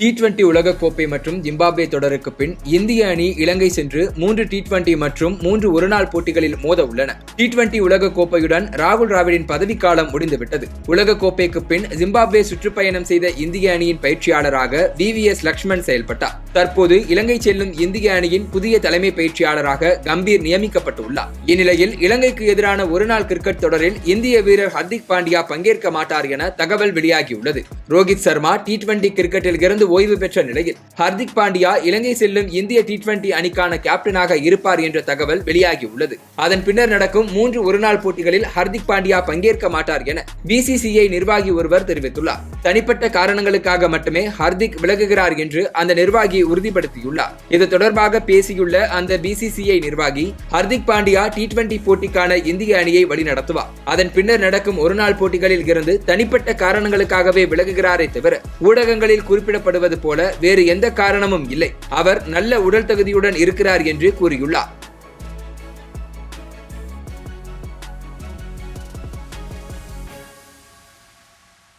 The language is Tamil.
டி டுவெண்டி உலகக்கோப்பை மற்றும் ஜிம்பாப்வே தொடருக்கு பின் இந்திய அணி இலங்கை சென்று மூன்று டி டுவெண்டி மற்றும் மூன்று ஒருநாள் போட்டிகளில் மோத உள்ளன. டி டுவெண்டி உலகக்கோப்பையுடன் ராகுல் டிராவிடின் பதவிக்காலம் முடிந்துவிட்டது. உலகக்கோப்பைக்கு பின் ஜிம்பாப்வே சுற்றுப்பயணம் செய்த இந்திய அணியின் பயிற்சியாளராக வி வி எஸ் லக்ஷ்மண் செயல்பட்டார். தற்போது இலங்கை செல்லும் இந்திய அணியின் புதிய தலைமை பயிற்சியாளராக கம்பீர் நியமிக்கப்பட்டுள்ளார். இந்நிலையில் இலங்கைக்கு எதிரான ஒருநாள் கிரிக்கெட் தொடரில் இந்திய வீரர் ஹர்திக் பாண்டியா பங்கேற்க மாட்டார் என தகவல் வெளியாகியுள்ளது. ரோஹித் சர்மா டி டுவெண்டி கிரிக்கெட்டில் இருந்து ஓய்வு பெற்ற நிலையில் ஹர்திக் பாண்டியா இலங்கை செல்லும் இந்திய டி டுவெண்டி அணிக்கான கேப்டனாக இருப்பார் என்ற தகவல் வெளியாகியுள்ளது. அதன் பின்னர் நடக்கும் மூன்று ஒருநாள் போட்டிகளில் ஹர்திக் பாண்டியா பங்கேற்க மாட்டார் என பிசிசிஐ நிர்வாகி ஒருவர் தெரிவித்துள்ளார். தனிப்பட்ட காரணங்களுக்காக மட்டுமே ஹர்திக் விலகுகிறார் என்று அந்த நிர்வாகி உறுதிப்படுத்தியுள்ளார். இது தொடர்பாக பேசியுள்ள அந்த பிசிசிஐ நிர்வாகி ஹர்திக் பாண்டியா டி டுவெண்டி போட்டிக்கான இந்திய அணியை வழிநடத்துவார். அதன் பின்னர் நடக்கும் ஒருநாள் போட்டிகளில் இருந்து தனிப்பட்ட காரணங்களுக்காகவே விலகுகிறாரே தவிர ஊடகங்களில் குறிப்பிடப்படும் குறிப்பிடப்படுவது போல வேறு எந்த காரணமும் இல்லை. அவர் நல்ல உடல் தகுதியுடன் இருக்கிறார் என்று கூறியுள்ளார்.